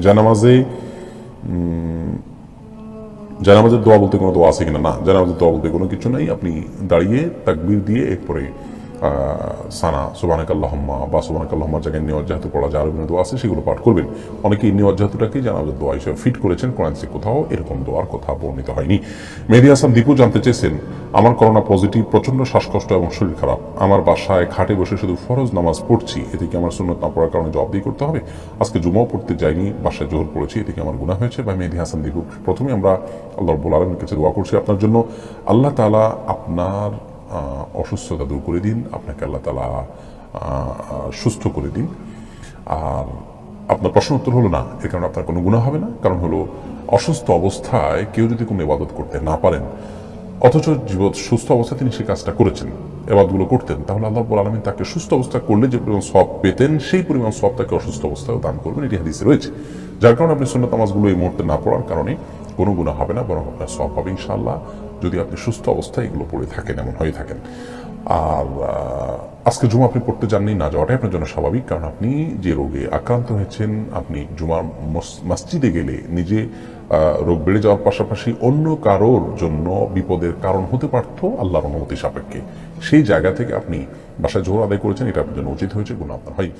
জানামাজে জানামাজের দোয়া বলতে কোনো দোয়া আছে কিনা? না, জানামাজের দোয়া বলতে কোনো কিছু নাই। আপনি দাঁড়িয়ে তাকবির দিয়ে এরপরে সানা সুবানাক আল্লাহম্মা বা সুবানাক আল্লাহম্মার জায়গায় নিয়ে অজ্জাহাত পড়া যে আরবিন দোয়া আছে, সেগুলো পাঠ করবেন। অনেকে এই নিয়জ্জাহাতটাকে জানামাজের দোয়া হিসেবে ফিট করেছেন, কোরআন থেকে কোথাও এরকম দোয়ার কথা বর্ণিত হয়নি। মেহেদি হাসান দীপু জানতে চেয়েছেন, আমার করোনা পজিটিভ প্রচণ্ড শ্বাসকষ্ট এবং শরীর খারাপ। আমার বাসায় খাটে বসে শুধু ফরজ নামাজ পড়ছি। এতে কি আমার সুন্নত না পড়ার কারণে জবাবদিহি করতে হবে? আজকে জুমাও পড়তে যাইনি, বাসায় জোর পড়েছি। এতে কি আমার গুণা হয়েছে? বা মেহেদি হাসান দীপু, প্রথমে আমরা আল্লাহ আলমের কাছে দোয়া করছি আপনার জন্য। আল্লাহ তালা আপনার অসুস্থতা দূর করে দিন, আপনাকে আল্লাহ তালা সুস্থ করে দিন। আর আপনার প্রশ্ন উত্তর হলো না এর কারণে আপনার কোনো গুণা হবে না। কারণ হলো, অসুস্থ অবস্থায় কেউ যদি কোনো ইবাদত করতে না পারেন, অথচ জীবন সুস্থ অবস্থায় তিনি সেই কাজটা করেছেন এবাদগুলো করতেন, তাহলে আল্লাহ আলমিন তাকে সুস্থ অবস্থা করলে যে পরিমাণ সব পেতেন, সেই পরিমাণ সব তাকে অসুস্থ অবস্থায় দান করবেন। এটি হাদিসে রয়েছে। যার কারণে আপনি সুন্নত নামাজগুলো এই মুহূর্তে না পড়ার কারণে কোনো গুণা হবে না, বরং আপনার সব হবে ইনশাআল্লাহ, যদি আপনি সুস্থ অবস্থায় এগুলো পড়ে থাকেন, এমন হয়ে থাকেন। আর আজকে জুমা আপনি পড়তে যাননি, না যাওয়াটাই আপনার জন্য স্বাভাবিক, কারণ আপনি যে রোগে আক্রান্ত হয়েছেন, আপনি জুমার মস- মসজিদে গেলে নিজে রোগ বেড়ে যাওয়ার পাশাপাশি অন্য কারোর জন্য বিপদের কারণ হতে পারত আল্লাহর অনুমতি সাপেক্ষে। সেই জায়গা থেকে আপনি বাসায় জোর আদায় করেছেন, এটা আপনার জন্য উচিত হয়েছে গুণ আপনার হয়।